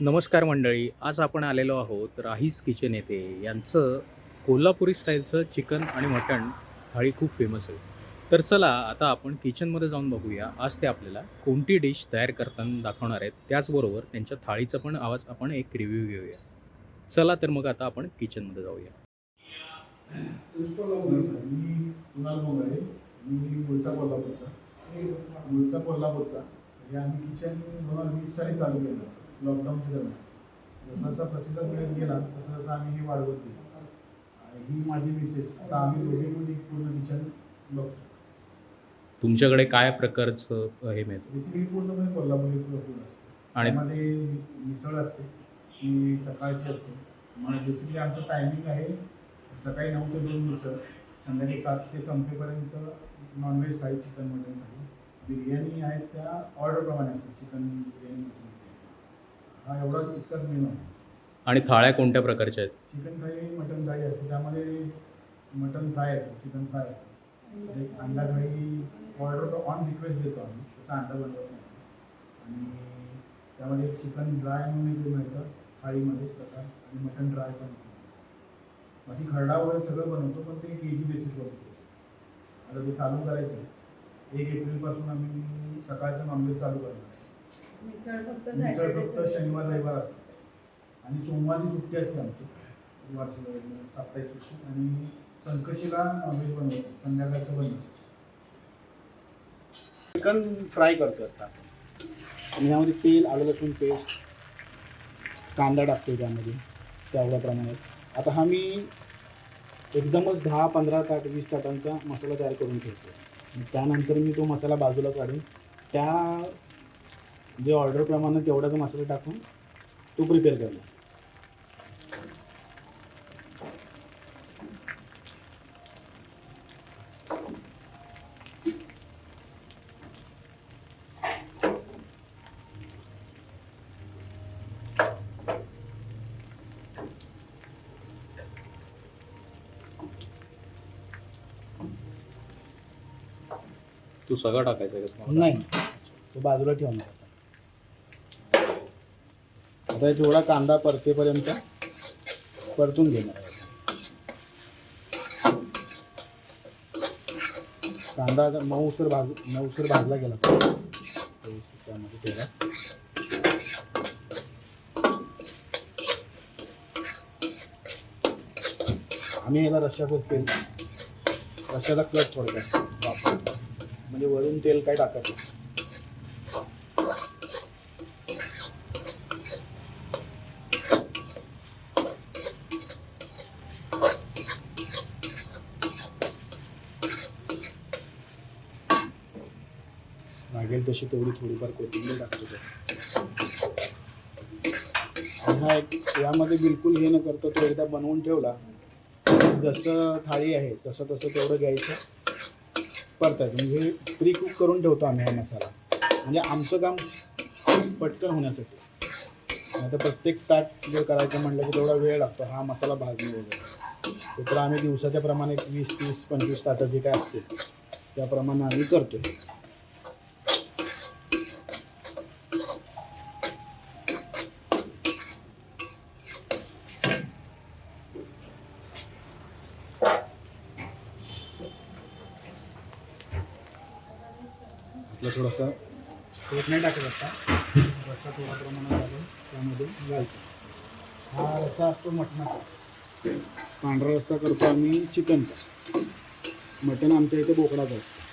नमस्कार मंडळी आज आपण आलेलो आहोत राहीस किचन येथे. यांचं कोल्हापुरी स्टाईलचं चिकन आणि मटण थाळी खूप फेमस आहे. तर चला आता आपण किचनमध्ये जाऊन बघूया. आज ते आपल्याला कोणती डिश तयार करताना दाखवणार आहेत त्याचबरोबर त्यांच्या थाळीचा पण आवाज आपण एक रिव्ह्यू घेऊया. चला तर मग आता आपण किचनमध्ये जाऊया. मी कुणाल मी कोल्हापूरचा. कोल्हापूरचा हे आम्ही किचन दोन हजार वीस साली चालू केलं. लॉकडाऊनच्या दरम्यान जसा जसा प्रतिसाद मिळत गेला तसं तसं आम्ही हे वाढवत गेलो. आणि ही माझी मिसेस आता आम्ही दोघे एक पूर्ण किचन बघतो. तुमच्याकडे काय प्रकारचं हे मिळतं? बेसिकली पूर्णपणे कोल्हापुरी फूड असतं. आणि त्यामध्ये मिसळ असते ती सकाळची असते. मग बेसिकली आमचं टायमिंग आहे सकाळी नऊ ते दोन मिसळ संध्याकाळी सात ते संपेपर्यंत non veg thali chicken mutton thali biryani आहेत त्या ऑर्डरप्रमाणे असते चिकन बिर्याणी हा एवढा इतकाच मेनू आहे. आणि थाळ्या कोणत्या प्रकारच्या आहेत? चिकन थाळी मटन थाळी असते. त्यामध्ये मटन फ्राय येतं चिकन फ्राय एक अंडा थाळी ऑर्डर ऑन रिक्वेस्ट देतो आम्ही. तसं अंडा बनवत नाही. आणि त्यामध्ये चिकन ड्राय म्हणून एक मिळतं थाळीमध्ये प्रकार. आणि मटन ड्राय पण. बाकी खरडा वगैरे सगळं बनवतो पण ते के जी बेसिसवर होतो आता ते चालू करायचं आहे. एक एप्रिलपासून आम्ही सकाळचं नॉनव्हेज चालू करणार. आहे मिसळ फक्त. शनिवार रविवार असते आणि सोमवारची सुट्टी असते आमची. वार्षिक साप्ताहिक सुट्टी. आणि संकशीला नॉनव्हेज बनवतो संध्याकाळचं बंद असतं. चिकन फ्राय करतो आता आपण. आणि यामध्ये तेल आलं लसूण पेस्ट कांदा टाकतो त्यामध्ये तेवढ्या प्रमाणात आता हा मी एकदमच दहा पंधरा ताट वीस ताटांचा मसाला तयार करून ठेवतो त्यानंतर मी तो मसाला बाजूला काढून त्या जे ऑर्डरप्रमाणे तेवढाच मसाला टाकून तो प्रिपेअर करला तू सगळं टाकायचं? नाही तो बाजूला ठेवणार आता थोडा कांदा परतेपर्यंत परतून घेणार आहे. कांदा मऊसूर भाज मऊसूर भाजला गेला. त्यामध्ये ठेवा. आम्ही याला रश्याचंच तेल रश्श्याला कट थोडक्यात वापरतो. म्हणजे वरून तेल काय टाकत नाही. लागेल तशी तेवढी थोडीफार कोथिंबीर टाकतो हा एक यामध्ये बिलकुल हे न करता तो एकदा बनवून ठेवला. जसं थाळी आहे तसं तसं तेवढं घ्यायचं. परतायचं म्हणजे प्री कुक करून ठेवतो आम्ही हा मसाला. म्हणजे आमचं काम पटकन होण्यासाठी. आता प्रत्येक ताट जर करायचं म्हटलं की तेवढा वेळ लागतो. हा मसाला भाजणे वगैरे. तर आम्ही दिवसाच्या प्रमाणे वीस तीस पंचवीस ताटं जे काय असतील त्याप्रमाणे आम्ही करतो थोडंसं नाही टाकत आता. रस्सा थोडा प्रमाणात घालून त्यामध्ये घालतो हा रस्सा असतो मटणाचा. पांढरा रस्सा करतो आम्ही चिकनचा. मटण आमच्या इथे बोकडाचं असतं.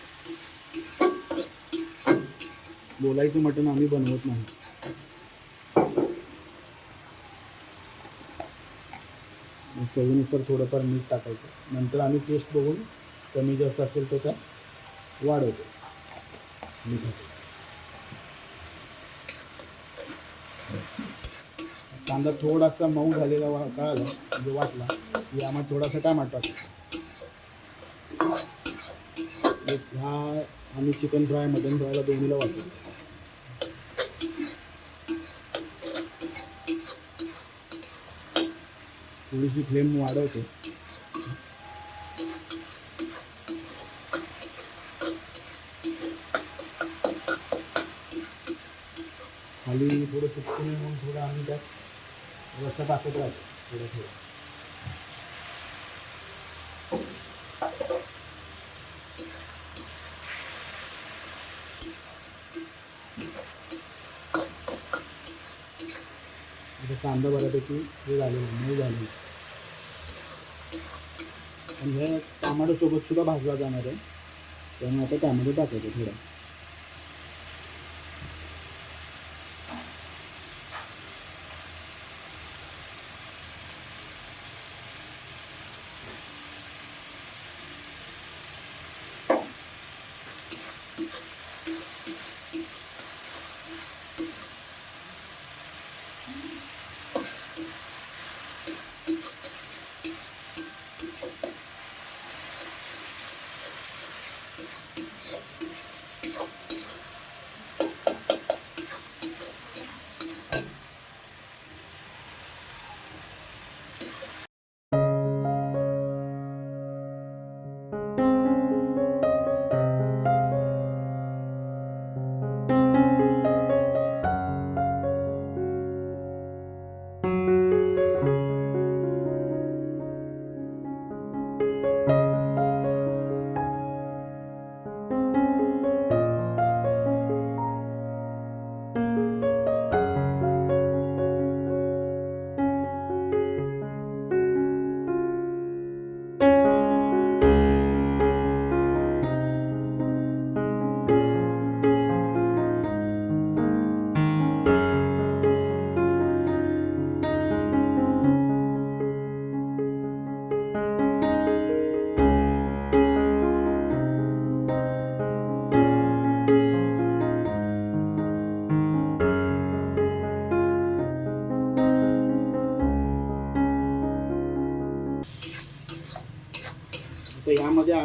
बोलायचं मटण आम्ही बनवत नाही. चवीनुसार थोडंफार मीठ टाकायचं. नंतर आम्ही टेस्ट बघून कमी जास्त असेल तर त्या वाढवतो. कांदा थोडासा मऊ झालेला वा जो म्हणजे वाटला की आम्हाला थोडासा टमाटा टाकायचा एक हा आम्ही चिकन फ्राय मटन फ्रायला दोन्हीला वाटतो थोडीशी फ्लेम वाढवतो. खाली थोडं चुकून म्हणून थोडं आम्ही त्यात रस्सा टाकत राहतो. थोडं थोडं. आता कांदा बऱ्यापैकी हे झालेलं मऊ झालेलं आणि हे टमाटोसोबत सुद्धा भाजला जाणार आहे. त्यामुळे आता टॅमॅटो टाकायचं थोडं.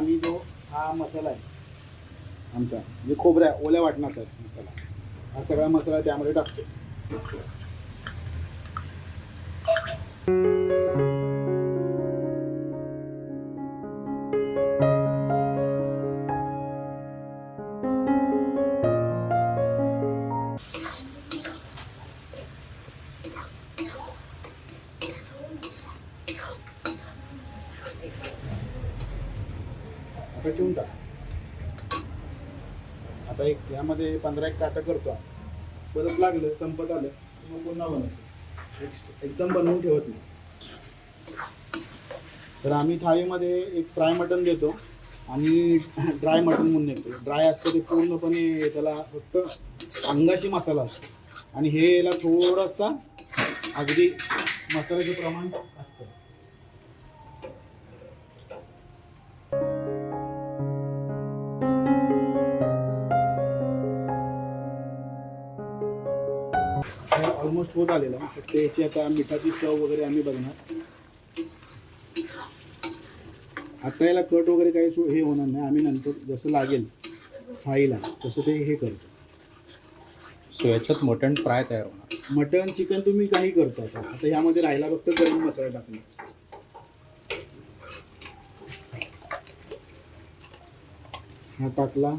आम्ही जो हा मसाला आहे आमचा म्हणजे खोबऱ्या ओल्या वाटणाचा मसाला हा सगळा मसाला त्यामध्ये टाकतो. आता एक यामध्ये पंधरा एक काटा करतो आपण. परत लागलं संपत आलं मग पुन्हा बनवतो. एक- एकदम बनवून ठेवत नाही. तर आम्ही थाळीमध्ये एक फ्राय मटन देतो आणि ड्राय मटन म्हणून नेतो ड्राय असतं ते पूर्णपणे त्याला फक्त अंगाशी मसाला असतो. आणि हे याला थोडासा अगदी मसाल्याचं प्रमाण ऑलमोस्ट होत आलेला. आहे. फक्त याची आता मिठाची चव वगैरे आम्ही बघणार. आता याला कट वगैरे काही हे होणार नाही. आम्ही नंतर जसं लागेल थाळीला तसं ते हे करतो. सो याच्यात मटण फ्राय तयार होणार. मटन चिकन तुम्ही काही करता आता. आता यामध्ये राहिला फक्त गरम मसाला टाकणार. हा टाकला.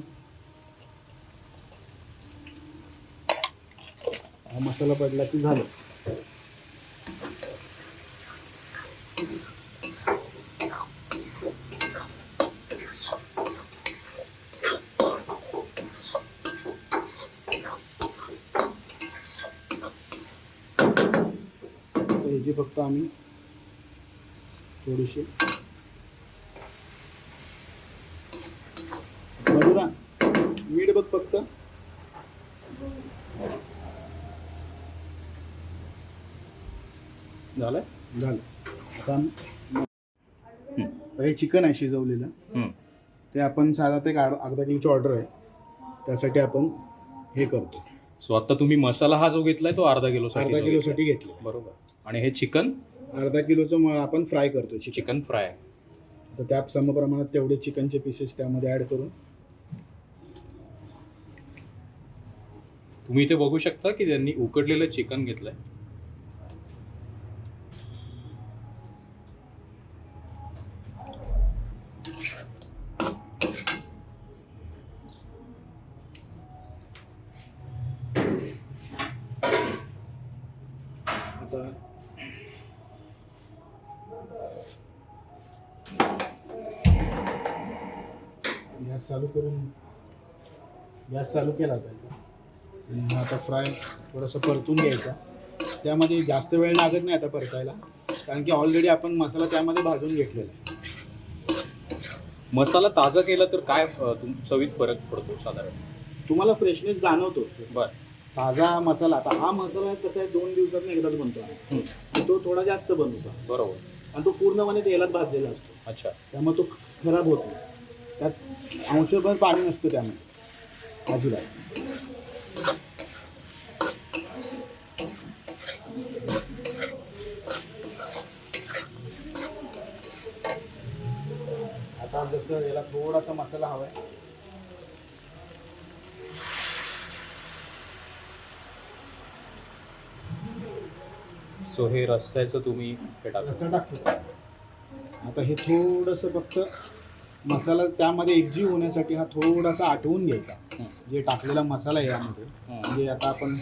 हा मसाला पडला की झालं. याची फक्त आम्ही थोडीशी मीठ बघ फक्त. झालंय? झालं. आता तर हे चिकन आहे शिजवलेलं. ते आपण साधारण एक अर्धा किलोची ऑर्डर आहे. त्यासाठी आपण हे करतो. सो आता तुम्ही मसाला हा जो घेतलाय तो अर्धा किलो अर्धा किलोसाठी घेतलं बरोबर. आणि हे चिकन अर्धा किलोचं आपण फ्राय करतो चिकन चिकन फ्राय तर त्या समप्रमाणात तेवढे चिकनचे पीसेस त्यामध्ये ॲड करून. तुम्ही इथे बघू शकता की त्यांनी उकडलेलं चिकन घेतलंय आता गॅस चालू करून गॅस चालू केला त्याचा. आणि हा आता फ्राय थोडंसं परतून घ्यायचा. त्यामध्ये जास्त वेळ लागत नाही आता परतायला. कारण की ऑलरेडी आपण मसाला त्यामध्ये भाजून घेतलेला आहे. मसाला ताजा केला तर काय चवीत फरक पडतो साधारण? तुम्हाला फ्रेशनेस जाणवतो. बर. ताजा मसाला आता हा मसाला कसा आहे दोन दिवसात एकदाच बनतो हं. आणि तो थोडा जास्त बनवतो बरोबर. आणि तो पूर्णपणे तेलात भाजलेला असतो. अच्छा. त्यामुळे तो खराब होत त्यात अंशभर पाणी नसतं त्यामध्ये अजिबात. आता जसं याला थोडासा मसाला हवाय. सो हे रस्स्याचं तुम्ही हे टाका. असं टाकतो. आता हे थोडंसं फक्त मसाला त्यामध्ये एकजीव होण्यासाठी हा थोडासा आठवून घ्यायचा. जे टाकलेला मसाला आहे यामध्ये. म्हणजे आता आपण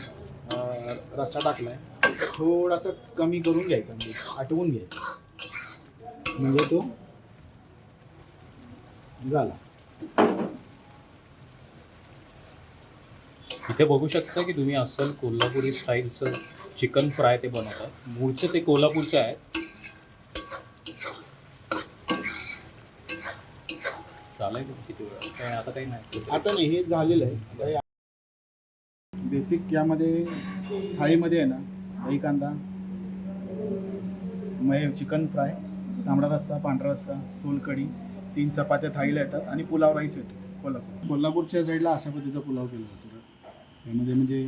रस्सा टाकलाय. थोडासा कमी करून घ्यायचा म्हणजे आठवून घ्यायचा. म्हणजे तो झाला. इथे बघू शकता की तुम्ही अस्सल कोल्हापुरी स्टाईलचं चिकन फ्राय ते बनवतात. मूळचे ते कोल्हापूरचे आहेत. झालंय का? किती वेळ? काय आता काही नाही. आता नाही हे झालेलं आहे. बेसिक यामध्ये थाळीमध्ये आहे ना दही कांदा मग चिकन फ्राय तांबडा रस्सा पांढरा रस्सा सोलकढी तीन चपात्या थाळीला येतात आणि पुलाव राईस येतो कोल्हापूर. कोल्हापूरच्या साईडला अशा पद्धतीचा पुलाव केला जातो. त्यामध्ये म्हणजे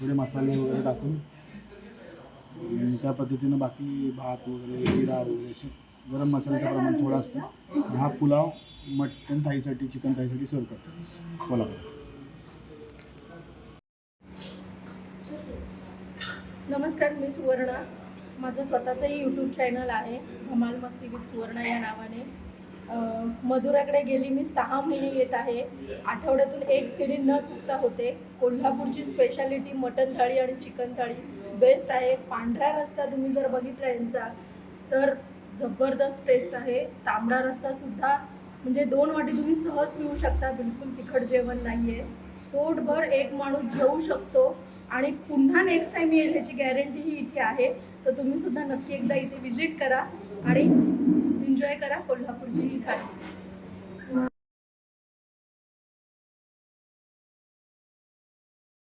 थोडे मसाले वगैरे टाकून आणि त्या पद्धतीनं बाकी भात वगैरे जिरा वगैरे असे गरम मसाल्याचं प्रमाण थोडं असतं. आणि हा पुलाव मटन थाळीसाठी चिकन थाळीसाठी सर्व करतात. कोल्हापूर नमस्कार मी सुवर्णा. माझं स्वतःचंही यूट्यूब चॅनल आहे धमाल मस्ती विथ सुवर्णा या नावाने. मधुराकडे गेली मी सहा महिने येत आहे. आठवड्यातून एक फेरी न चुकता होते. कोल्हापूरची स्पेशालिटी मटन थाळी आणि चिकन थाळी. बेस्ट आहे. पांढरा रस्ता तुम्ही जर बघितला यांचा तर जबरदस्त टेस्ट आहे. तांबडा रस्सासुद्धा म्हणजे दोन वाटी तुम्ही सहज पिऊ शकता बिलकुल तिखट जेवण नाही आहे पोटभर एक माणूस घेऊ शकतो आणि पुन्हा नेक्स्ट टाईम येईल ह्याची गॅरंटी ही इथे आहे. तर तुम्ही सुद्धा नक्की एकदा इथे व्हिजिट करा आणि एन्जॉय करा कोल्हापूरची ही थाळी.